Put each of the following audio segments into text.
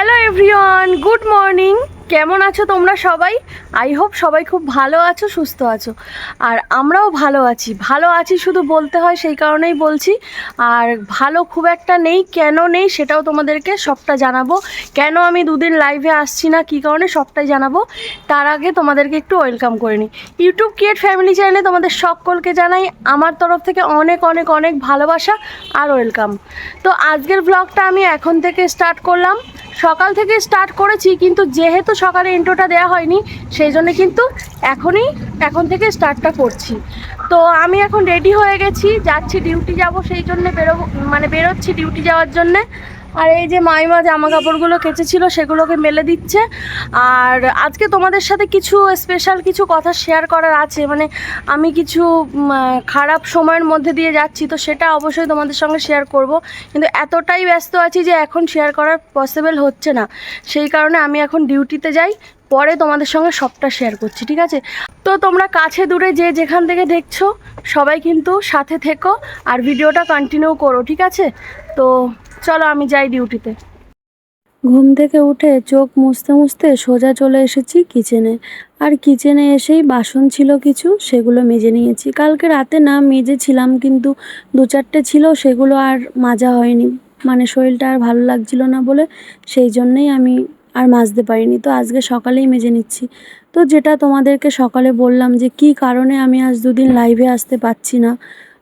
Hello everyone good morning কেমন আছো তোমরা সবাই? আই হোপ সবাই খুব ভালো আছো, সুস্থ আছো। আর আমরাও ভালো আছি। ভালো আছি শুধু বলতে হয় সেই কারণেই বলছি। আর ভালো খুব একটা নেই, কেন নেই সেটাও তোমাদেরকে সবটা জানাব। কেন আমি দুদিন লাইভে আসছি না, কী কারণে সবটাই জানাব। তার আগে তোমাদেরকে একটু ওয়েলকাম করে নিই। ইউটিউব ক্রিয়েট ফ্যামিলি চ্যানেলে তোমাদের সকলকে জানাই আমার তরফ থেকে অনেক অনেক অনেক ভালোবাসা আর ওয়েলকাম তো আজকের ব্লগটা আমি এখন থেকে স্টার্ট করলাম। সকাল থেকে স্টার্ট করেছি, কিন্তু যেহেতু সকালে ইন্ট্রোটা দেওয়া হয়নি, সেই জন্য কিন্তু এখনই, এখন থেকে স্টার্টটা করছি। তো আমি এখন রেডি হয়ে গেছি, যাচ্ছি ডিউটি যাব সেই জন্য বেরো মানে বেরোচ্ছি ডিউটি যাওয়ার জন্যে। আর এই যে মাইমা জামা কাপড়গুলো কেচেছিল, সেগুলোকে মেলে দিচ্ছে। আর আজকে তোমাদের সাথে কিছু স্পেশাল কিছু কথা শেয়ার করার আছে। মানে আমি কিছু খারাপ সময়ের মধ্যে দিয়ে যাচ্ছি, তো সেটা অবশ্যই তোমাদের সঙ্গে শেয়ার করব। কিন্তু এতটাই ব্যস্ত আছি যে এখন শেয়ার করার পসিবল হচ্ছে না। সেই কারণে আমি এখন ডিউটিতে যাই, পরে তোমাদের সঙ্গে সবটা শেয়ার করছি, ঠিক আছে? তো তোমরা কাছে দূরে যে যেখান থেকে দেখছ, সবাই কিন্তু সাথে থেকো, আর ভিডিওটা কন্টিনিউ করো, ঠিক আছে? তো চলো আমি যাই ডিউটিতে। ঘুম থেকে উঠে চোখ মুছতে মুছতে সোজা চলে এসেছি কিচেনে। আর কিচেনে এসেই বাসন ছিল কিছু, সেগুলো মেজে নিয়েছি। কালকে রাতে না মেজেছিলাম, কিন্তু দু চারটে ছিল, সেগুলো আর মাজা হয়নি। মানে শরীরটা আর ভালো লাগছিল না বলে সেই জন্যেই আমি আর মাজতে পারিনি। তো আজকে সকালেই মেজে নিচ্ছি। তো যেটা তোমাদেরকে সকালে বললাম যে কি কারণে আমি আজ দুদিন লাইভে আসতে পারছি না,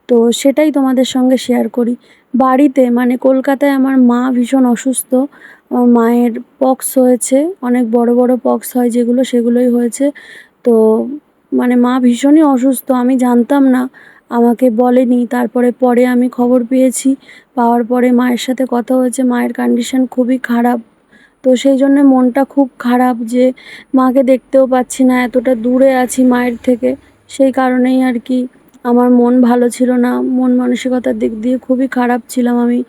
তো সেটাই তোমাদের সঙ্গে শেয়ার করি। বাড়িতে মানে কলকাতায় আমার মা ভীষণ অসুস্থ। আমার মায়ের পক্স হয়েছে, অনেক বড় বড় পক্স হয় যেগুলো, সেগুলোই হয়েছে। তো মানে মা ভীষণই অসুস্থ, আমি জানতাম না, আমাকে বলেনি। তারপরে পরে আমি খবর পেয়েছি, পাওয়ার পরে মায়ের সাথে কথা হয়েছে, মায়ের কন্ডিশন খুবই খারাপ। তো সেই জন্য মনটা খুব খারাপ যে মাকে দেখতেও পাচ্ছি না, এতটা দূরে আছি মায়ের থেকে। সেই কারণেই আর কি আমার মন ভালো ছিল না, মন মানসিকতার দিক দিয়ে খুবই খারাপ ছিলাম আমি।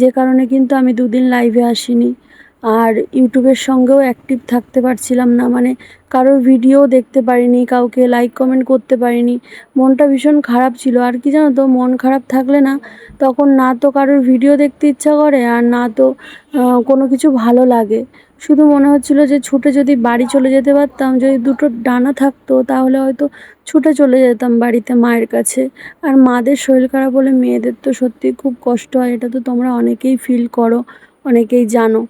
যে কারণে কিন্তু আমি দুদিন লাইভে আসিনি। আর ইউটিউবের সঙ্গেও অ্যাক্টিভ থাকতে পারছিলাম না মানে কারোর ভিডিও দেখতে পারিনি, কাউকে লাইক কমেন্ট করতে পারিনি। মনটা ভীষণ খারাপ ছিল, আর কি জানো তো, মন খারাপ থাকলে না, তখন না তো কারোর ভিডিও দেখতে ইচ্ছা করে, আর না তো কোনো কিছু ভালো লাগে। শুধু মনে হচ্ছিল যে ছুটে যদি বাড়ি চলে যেতে পারতাম, যদি দুটো ডানা থাকতো, তাহলে হয়তো ছুটে চলে যেতাম বাড়িতে মায়ের কাছে। আর মাদের শরীর খারাপ বলে মেয়েদের তো সত্যি খুব কষ্ট হয়, এটা তো তোমরা অনেকেই ফিল করো, অনেকেই জানো।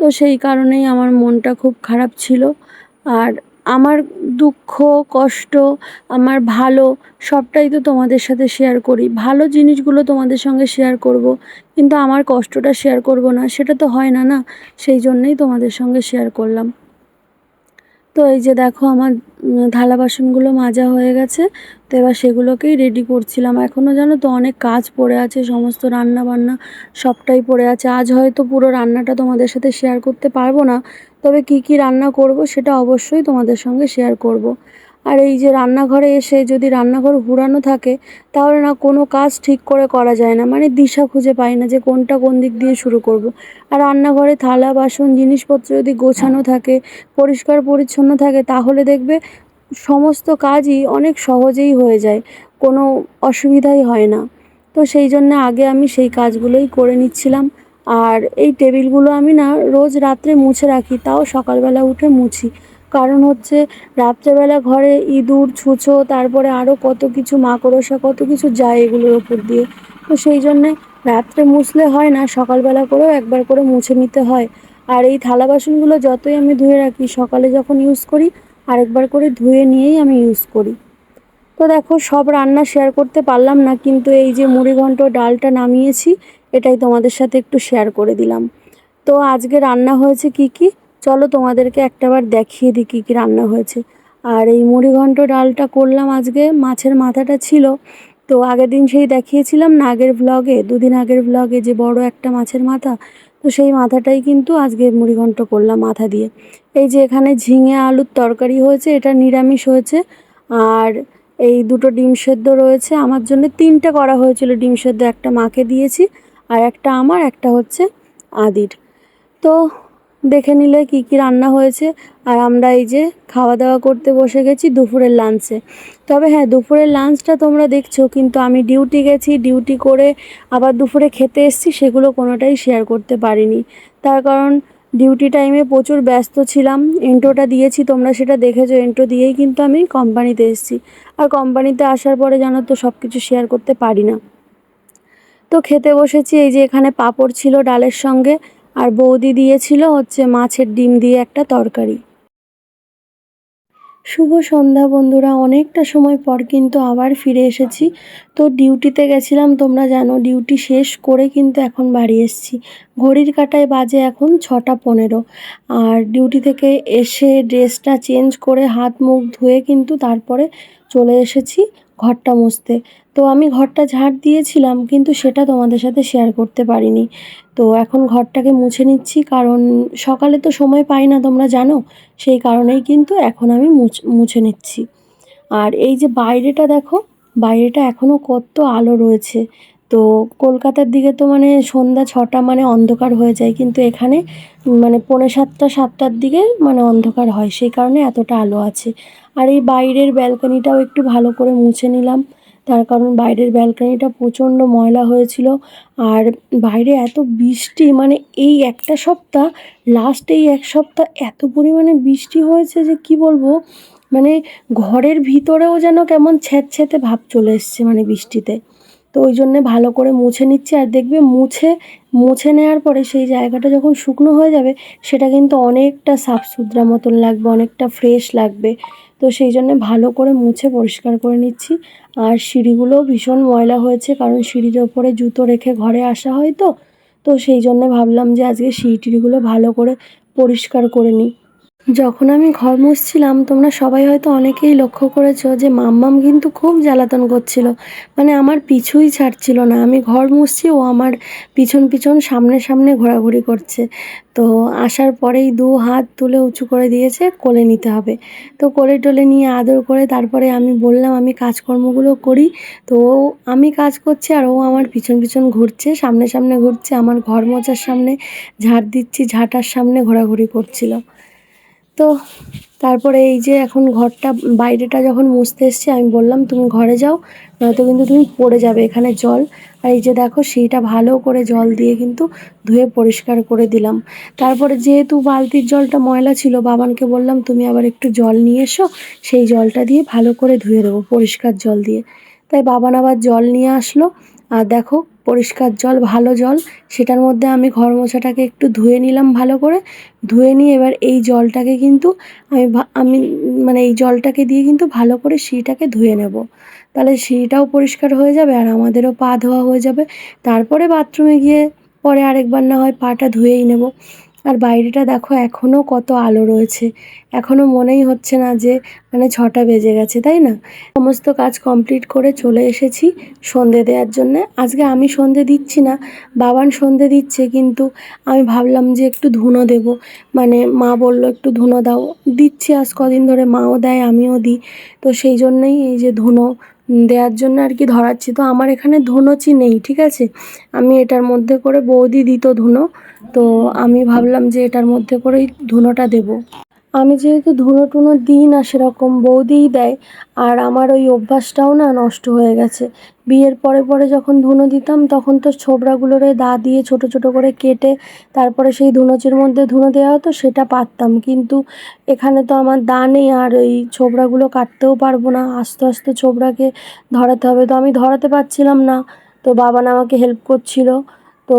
তো সেই কারণেই আমার মনটা খুব খারাপ ছিল। আর আমার দুঃখ, কষ্ট, আমার ভালো সবটাই তো তোমাদের সাথে শেয়ার করি। ভালো জিনিসগুলো তোমাদের সঙ্গে শেয়ার করব, কিন্তু আমার কষ্টটা শেয়ার করব না, সেটা তো হয় না না? সেই জন্যই তোমাদের সঙ্গে শেয়ার করলাম। তো এই যে দেখো আমার থালা বাসনগুলো মাজা হয়ে গেছে। তো এবার সেগুলোকেই রেডি করছিলাম। এখনও জানো তো অনেক কাজ পড়ে আছে, সমস্ত রান্না বান্না সবটাই পড়ে আছে। আজ হয়তো পুরো রান্নাটা তোমাদের সাথে শেয়ার করতে পারব না। তবে কি কি রান্না করব সেটা অবশ্যই তোমাদের সঙ্গে শেয়ার করব। আর এই যে রান্নাঘরে এসে যদি রান্নাঘর ঘুরানো থাকে, তাহলে না কোনো কাজ ঠিক করে করা যায় না। মানে দিশা খুঁজে পাই না যে কোনটা কোন দিক দিয়ে শুরু করব। আর রান্নাঘরে থালা, বাসন, জিনিসপত্র যদি গোছানো থাকে, পরিষ্কার পরিচ্ছন্ন থাকে, তাহলে দেখবে সমস্ত কাজই অনেক সহজেই হয়ে যায়। কোনো অসুবিধাই হয় না। তো সেই জন্য আগে আমি সেই কাজগুলোই করে নিচ্ছিলাম। আর এই টেবিলগুলো আমি না রোজ রাত্রে মুছে রাখি, তাও সকালবেলা উঠে মুছি। কারণ হচ্ছে রাত্রেবেলা ঘরে ইঁদুর, ছুঁচো, তারপরে আরও কত কিছু মাকড়সা, কত কিছু যায় এগুলোর ওপর দিয়ে। তো সেই জন্যে রাত্রে মুছলে হয় না, সকালবেলা করেও একবার করে মুছে নিতে হয়। আর এই থালা বাসনগুলো যতই আমি ধুয়ে রাখি, সকালে যখন ইউজ করি, আরেকবার করে ধুয়ে নিয়েই আমি ইউজ করি। তো দেখো, সব রান্না শেয়ার করতে পারলাম না, কিন্তু এই যে মুড়িঘণ্ট ডালটা নামিয়েছি, এটাই তোমাদের সাথে একটু শেয়ার করে দিলাম। তো আজকে রান্না হয়েছে কি কি? চলো তোমাদেরকে একটাবার দেখিয়ে দিই কী কী রান্না হয়েছে। আর এই মুড়িঘণ্ট ডালটা করলাম আজকে, মাছের মাথাটা ছিল। তো আগের দিন সেই দেখিয়েছিলাম না, আগের ব্লগে দুদিন আগের ব্লগে যে বড় একটা মাছের মাথা। তো সেই মাথাটাই কিন্তু আজকে মুড়িঘণ্ট করলাম মাথা দিয়ে। এই যে এখানে ঝিঙে আলুর তরকারি হয়েছে, এটা নিরামিষ হয়েছে। আর এই দুটো ডিম সেদ্ধ রয়েছে। আমার জন্য তিনটে করা হয়েছিল ডিম সেদ্ধ, একটা মাকে দিয়েছি, আর একটা আমার, একটা হচ্ছে আদির। তো দেখে নিলে কি কি রান্না হয়েছে। আর আমরা এই যে খাওয়া দাওয়া করতে বসে গেছি দুপুরের লাঞ্চে তবে হ্যাঁ দুপুরের লাঞ্চটা তোমরা দেখছ, কিন্তু আমি ডিউটি গেছি ডিউটি করে আবার দুপুরে খেতে এসেছি, সেগুলো কোনোটাই শেয়ার করতে পারিনি। তার কারণ ডিউটি টাইমে প্রচুর ব্যস্ত ছিলাম। ইন্ট্রোটা দিয়েছি, তোমরা সেটা দেখেছ ইন্ট্রো দিয়েই কিন্তু আমি কোম্পানিতে এসেছি। আর কোম্পানিতে আসার পরে জানো তো সব কিছু শেয়ার করতে পারি না। তো খেতে বসেছি, এই যে এখানে পাঁপড় ছিল ডালের সঙ্গে। আর বৌদি দিয়েছিল হচ্ছে মাছের ডিম দিয়ে একটা তরকারি। শুভ সন্ধ্যা বন্ধুরা, অনেকটা সময় পর কিন্তু আবার ফিরে এসেছি। তো ডিউটিতে গেছিলাম, তোমরা জানো, ডিউটি শেষ করে কিন্তু এখন বাড়ি এসেছি। ঘড়ির কাটায় বাজে এখন ছটা পনেরো। আর ডিউটি থেকে এসে ড্রেসটা চেঞ্জ করে হাত মুখ ধুয়ে কিন্তু তারপরে চলে এসেছি। ঘরটা মুছতে। তো আমি ঘরটা ঝাড় দিয়েছিলাম, কিন্তু সেটা তোমাদের সাথে শেয়ার করতে পারিনি। তো এখন ঘরটাকে মুছে নিচ্ছি, কারণ সকালে তো সময় পাই না তোমরা জানো, সেই কারণেই কিন্তু এখন আমি মুছ- নিচ্ছি। আর এই যে বাইরেটা দেখো, বাইরেটা এখনও কত আলো রয়েছে। তো কলকাতার দিকে তো মানে সন্ধ্যা ছটা মানে অন্ধকার হয়ে যায়, কিন্তু এখানে মানে পৌনে সাতটা, সাতটার দিকে মানে অন্ধকার হয়, সেই কারণে এতটা আলো আছে। আর এই বাইরের ব্যালকনিটাও একটু ভালো করে মুছে নিলাম, তার কারণ বাইরের ব্যালকনিটা প্রচণ্ড ময়লা হয়েছিল। আর বাইরে এত বৃষ্টি মানে এই একটা সপ্তাহ লাস্ট এই এক সপ্তাহ এত পরিমাণে বৃষ্টি হয়েছে যে কি বলব? মানে ঘরের ভিতরেও যেন কেমন ছ্যাঁতছ্যাঁতে ভাব চলে এসছে মানে বৃষ্টিতে। তো ওই জন্যে ভালো করে মুছে নিচ্ছি। আর দেখবে মুছে মুছে নেওয়ার পরে সেই জায়গাটা যখন শুকনো হয়ে যাবে, সেটা কিন্তু অনেকটা সাফ সুতরা মতন লাগবে, অনেকটা ফ্রেশ লাগবে। তো সেই জন্যে ভালো করে মুছে পরিষ্কার করে নিচ্ছি। আর সিঁড়িগুলোও ভীষণ ময়লা হয়েছে, কারণ সিঁড়ির ওপরে জুতো রেখে ঘরে আসা হয় তো। তো সেই জন্য ভাবলাম যে আজকে সিঁড়ি টিড়িগুলো ভালো করে পরিষ্কার করে নিই। যখন আমি ঘর মুছছিলাম, তোমরা সবাই হয়তো অনেকেই লক্ষ্য করেছ যে মাম্মাম কিন্তু খুব জ্বালাতন করছিল। মানে আমার পিছুই ছাড়ছিল না। আমি ঘর মুছছি, ও আমার পিছন পিছন সামনে সামনে ঘোরাঘুরি করছে। তো আসার পরেই দু হাত তুলে উঁচু করে দিয়েছে, কোলে নিতে হবে। তো কোলে টোলে নিয়ে আদর করে তারপরে আমি বললাম, আমি কাজকর্মগুলো করি। তো ও, আমি কাজ করছি আর ও আমার পিছন পিছন ঘুরছে, সামনে সামনে ঘুরছে, আমার ঘর মোছার সামনে ঝাড় দিচ্ছি, ঝাঁটার সামনে ঘোরাঘুরি করছিল। তো তারপরে এই যে এখন ঘরটা, বাইরেটা যখন মুছতে এসছে, আমি বললাম, তুমি ঘরে যাও, নয়তো কিন্তু তুমি পড়ে যাবে এখানে জল। আর এই যে দেখো, সেইটা ভালো করে জল দিয়ে কিন্তু ধুয়ে পরিষ্কার করে দিলাম। তারপরে যেহেতু বালতির জলটা ময়লা ছিল, বাবানকে বললাম, তুমি আবার একটু জল নিয়ে এসো, সেই জলটা দিয়ে ভালো করে ধুয়ে দেবো পরিষ্কার জল দিয়ে। তাই বাবান আবার জল নিয়ে আসলো। আর দেখো পরিষ্কার জল, ভালো জল, সেটার মধ্যে আমি ঘর মোছাটাকে একটু ধুয়ে নিলাম ভালো করে। ধুয়ে নিয়ে এবার এই জলটাকে কিন্তু আমি আমি মানে এই জলটাকে দিয়ে কিন্তু ভালো করে সিঁড়িটাকে ধুয়ে নেব। তাহলে সিঁড়িটাও পরিষ্কার হয়ে যাবে আর আমাদেরও পা ধোয়া হয়ে যাবে। তারপরে বাথরুমে গিয়ে পরে আরেকবার না হয় পাটা ধুয়েই নেব। আর বাইরেটা দেখো এখনও কত আলো রয়েছে। এখনও মনেই হচ্ছে না যে মানে ছটা বেজে গেছে, তাই না? সমস্ত কাজ কমপ্লিট করে চলে এসেছি সন্ধে দেওয়ার জন্যে। আজকে আমি সন্ধে দিচ্ছি না, বাবান সন্ধে দিচ্ছে, কিন্তু আমি ভাবলাম যে একটু ধুনো দেব। মানে মা বলল, একটু ধুনো দাও। দিচ্ছি আজ কদিন ধরে, মাও দেয়, আমিও দিই। তো সেই জন্যই এই যে ধুনো দেওয়ার জন্য আর কি ধরাচ্ছি। তো আমার এখানে ধুনোচি নেই, ঠিক আছে? আমি এটার মধ্যে করে বৌদি দিত ধুনো, তো আমি ভাবলাম যে এটার মধ্যে করেই ধুনোটা দেবো। আমি যেহেতু ধুনো টুনো দিই না সেরকম বৌদিই দেয়, আর আমার ওই অভ্যাসটাও না নষ্ট হয়ে গেছে। বিয়ের পরে পরে যখন ধুনো দিতাম, তখন তো ছোবড়াগুলোরে দা দিয়ে ছোট ছোট করে কেটে তারপরে সেই ধুনোচির মধ্যে ধুনো দেওয়া হতো, সেটা পারতাম কিন্তু এখানে তো আমার দা নেই, আর ওই ছোবড়াগুলো কাটতেও পারব না। আস্তে আস্তে ছোবড়াকে ধরাতে হবে। তো আমি ধরাতে পারছিলাম না। তো বাবান আমাকে হেল্প করছিল। তো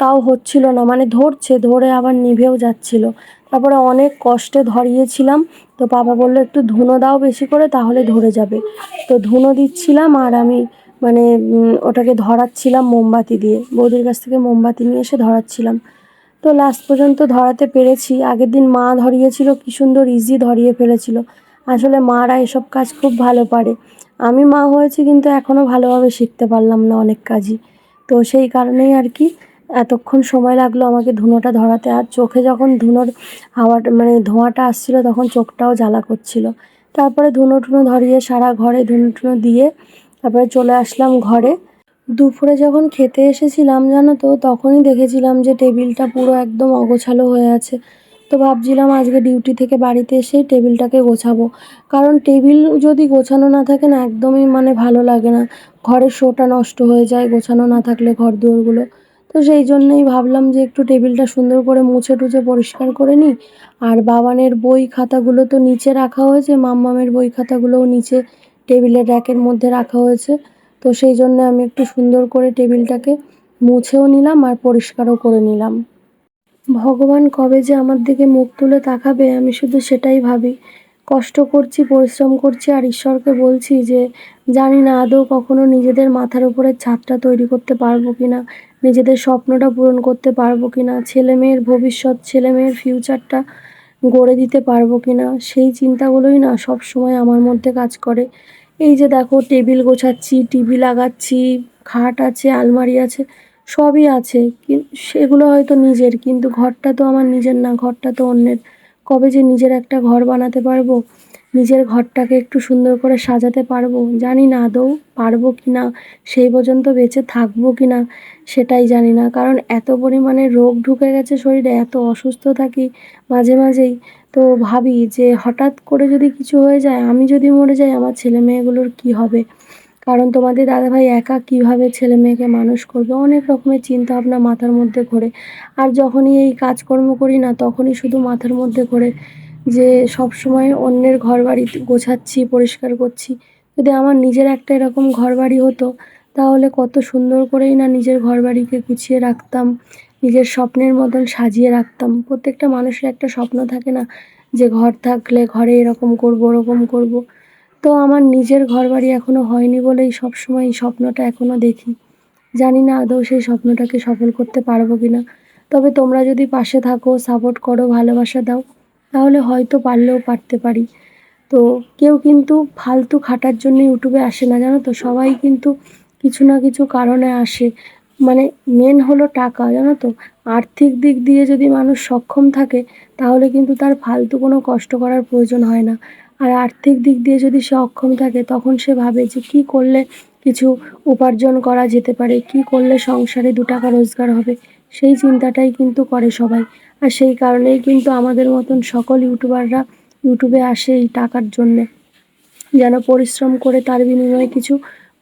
তাও হচ্ছিল না। মানে ধরছে, ধরে আবার নিভেও যাচ্ছিল। তারপরে অনেক কষ্টে ধরিয়েছিলাম। তো বাবা বলল, একটু ধুনো দাও বেশি করে, তাহলে ধরে যাবে। তো ধুনো দিচ্ছিলাম আর আমি মানে ওটাকে ধরাচ্ছিলাম মোমবাতি দিয়ে। বৌদির কাছ থেকে মোমবাতি নিয়ে এসে ধরাচ্ছিলাম। তো লাস্ট পর্যন্ত ধরাতে পেরেছি। আগের দিন মা ধরিয়েছিল, কি সুন্দর ইজি ধরিয়ে ফেলেছিল। আসলে মারা এসব কাজ খুব ভালো পারে। আমি মা হয়েছি, কিন্তু এখনও ভালোভাবে শিখতে পারলাম না অনেক কাজই। তো সেই কারণেই আর কি এতক্ষণ সময় লাগল আমাকে ধুনোটা ধরাতে। আর চোখে যখন ধুনোর হাওয়াটা মানে ধোঁয়াটা আসছিল তখন চোখটাও জ্বালা করছিল। তারপরে ধুনো টুনো ধরিয়ে সারা ঘরে ধুনো টুনো দিয়ে তারপরে চলে আসলাম ঘরে। দুপুরে যখন খেতে এসেছিলাম জানো তো তখনই দেখেছিলাম যে টেবিলটা পুরো একদম অগোছালো হয়ে আছে। তো ভাবছিলাম আজকে ডিউটি থেকে বাড়িতে এসে টেবিলটাকে গোছাবো। কারণ টেবিল যদি গোছানো না থাকে না, একদমই মানে ভালো লাগে না। ঘরের শোটা নষ্ট হয়ে যায়, গোছানো না থাকলে ঘর দুয়ারগুলো। তো সেই জন্যই ভাবলাম যে একটু টেবিলটা সুন্দর করে মুছে টুছে পরিষ্কার করে নিই। আর বাবানের বই খাতাগুলো তো নিচে রাখা হয়েছে, মাম্মামের বই খাতাগুলোও নিচে টেবিলের র্যাকের মধ্যে রাখা হয়েছে। তো সেই জন্য আমি একটু সুন্দর করে টেবিলটাকে মুছেও নিলাম আর পরিষ্কারও করে নিলাম। ভগবান কবে যে আমার দিকে মুখ তুলে তাকাবে, আমি শুধু সেটাই ভাবি। কষ্ট করছি, পরিশ্রম করছি আর ঈশ্বরকে বলছি যে, জানি না আদৌ কখনো নিজেদের মাথার উপরে ছাদটা তৈরি করতে পারব কি না নিজেদের স্বপ্নটা পূরণ করতে পারব কি না ছেলে মেয়ের ভবিষ্যৎ ছেলে মেয়ের ফিউচারটা গড়ে দিতে পারব কি না সেই চিন্তাগুলোই না সব সময় আমার মধ্যে কাজ করে। এই যে দেখো, টেবিল গোছাচ্ছি, টিভি লাগাচ্ছি, খাট আছে, আলমারি আছে সবই আছে। সেগুলো হয়তো নিজের, কিন্তু ঘরটা তো আমার নিজের না, ঘরটা তো অন্যের। কবে যে নিজের একটা ঘর বানাতে পারব, নিজের ঘরটাকে একটু সুন্দর করে সাজাতে পারব, জানি না আদৌ পারব কি না, সেই পর্যন্ত বেঁচে থাকব কি না, সেটাই জানি না। কারণ এত পরিমাণে রোগ ঢুকে গেছে শরীরে, এত অসুস্থ থাকি মাঝে মাঝেই, তো ভাবি যে হঠাৎ করে যদি কিছু হয়ে যায়, আমি যদি মরে যাই, আমার ছেলে মেয়েগুলোর কী হবে? কারণ তোমাদের দাদাভাই একা কীভাবে ছেলে মেয়েকে মানুষ করবে? অনেক রকমের চিন্তা ভাবনা মাথার মধ্যে ঘোরে। আর যখনই এই কাজকর্ম করি না, তখনই শুধু মাথার মধ্যে ঘোরে যে সব সময় অন্যের ঘর বাড়ি গোছাচ্ছি, পরিষ্কার করছি। যদি আমার নিজের একটা এরকম ঘর বাড়ি হতো, তাহলে কত সুন্দর করেই না নিজের ঘর বাড়িকে গুছিয়ে রাখতাম, নিজের স্বপ্নের মতন সাজিয়ে রাখতাম। প্রত্যেকটা মানুষের একটা স্বপ্ন থাকে না যে ঘর থাকলে ঘরে এরকম করব, ওরকম করব। তো আমার নিজের ঘর বাড়ি হয়নি বলেই সবসময় এই স্বপ্নটা এখনও দেখি। জানি না আদৌ সেই স্বপ্নটাকে সফল করতে পারব কি না তবে তোমরা যদি পাশে থাকো সাপোর্ট করো, ভালোবাসা দাও, তাহলে হয়তো পারলেও পারতে পারি। তো কেউ কিন্তু ফালতু খাটার জন্য ইউটিউবে আসে না, জানো তো? সবাই কিন্তু কিছু না কিছু কারণে আসে। মানে মেন হলো টাকা, জানো তো? আর্থিক দিক দিয়ে যদি মানুষ সক্ষম থাকে, তাহলে কিন্তু তার ফালতু কোনো কষ্ট করার প্রয়োজন হয় না। আর আর্থিক দিক দিয়ে যদি সে অক্ষম থাকে, তখন সে ভাবে যে কী করলে কিছু উপার্জন করা যেতে পারে, কী করলে সংসারে দু টাকা রোজগার হবে, সেই চিন্তাটাই কিন্তু করে সবাই। আর সেই কারণেই কিন্তু আমাদের মতন সকল ইউটিউবাররা ইউটিউবে আসে এই টাকার জন্যে। যেন পরিশ্রম করে তার বিনিময়ে কিছু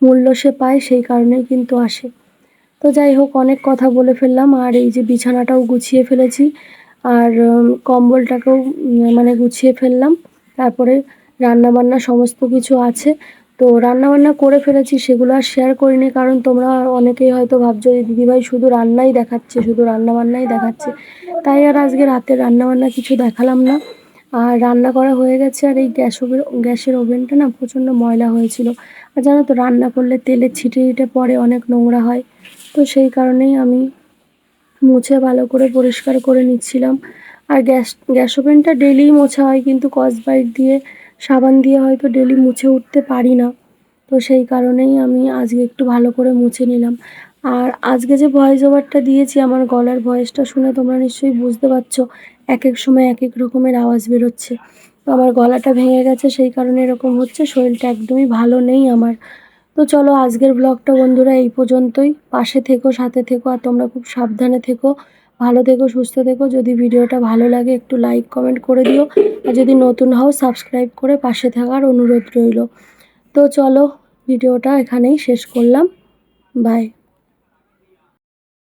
মূল্য সে পায়, সেই কারণেই কিন্তু আসে। তো যাই হোক, অনেক কথা বলে ফেললাম। আর এই যে বিছানাটাও গুছিয়ে ফেলেছি, আর কম্বলটাকেও মানে গুছিয়ে ফেললাম। তারপরে রান্না বান্না সমস্ত কিছু আছে। তো রান্না বান্না করে ফেলেছি, সেগুলো আর শেয়ার করিনি, কারণ তোমরা অনেকেই হয়তো ভাবছ যে দিদিভাই শুধু রান্নাই দেখাচ্ছে, শুধু রান্না বান্নাই দেখাচ্ছে। তাই আর আজকে রাতে রান্না বান্না কিছু দেখালাম না। আর রান্না করা হয়ে গেছে, আর এই গ্যাস ওভেন, গ্যাসের ওভেনটা না প্রচণ্ড ময়লা হয়েছিল। আর জানো তো, রান্না করলে তেলে ছিটে ছিটে পরে অনেক নোংরা হয়। তো সেই কারণেই আমি মুছে ভালো করে পরিষ্কার করে নিচ্ছিলাম। আর গ্যাস গ্যাস ওভেনটা ডেলিই মোছা হয় কিন্তু কসবাইট দিয়ে, সাবান দিয়ে হয়তো ডেলি মুছে উঠতে পারি না। তো সেই কারণেই আমি আজকে একটু ভালো করে মুছে নিলাম। আর আজকে যে ভয়েস ওভারটা দিয়েছি, আমার গলার ভয়েসটা শুনে তোমরা নিশ্চয়ই বুঝতে পারছ এক এক সময় এক এক রকমের আওয়াজ বেরোচ্ছে। তো আমার গলাটা ভেঙে গেছে, সেই কারণে এরকম হচ্ছে, শরীরটা একদমই ভালো নেই আমার। তো চলো আজকের ব্লগটা বন্ধুরা এই পর্যন্তই। পাশে থেকো, সাথে থেকো, আর তোমরা খুব সাবধানে থেকো। ভালো থেকো, সুস্থ থেকো। যদি ভিডিওটা ভালো লাগে, একটু লাইক কমেন্ট করে দিও। আর যদি নতুন হও সাবস্ক্রাইব করে পাশে থাকার অনুরোধ রইল। তো চলো, ভিডিওটা এখানেই শেষ করলাম। বাই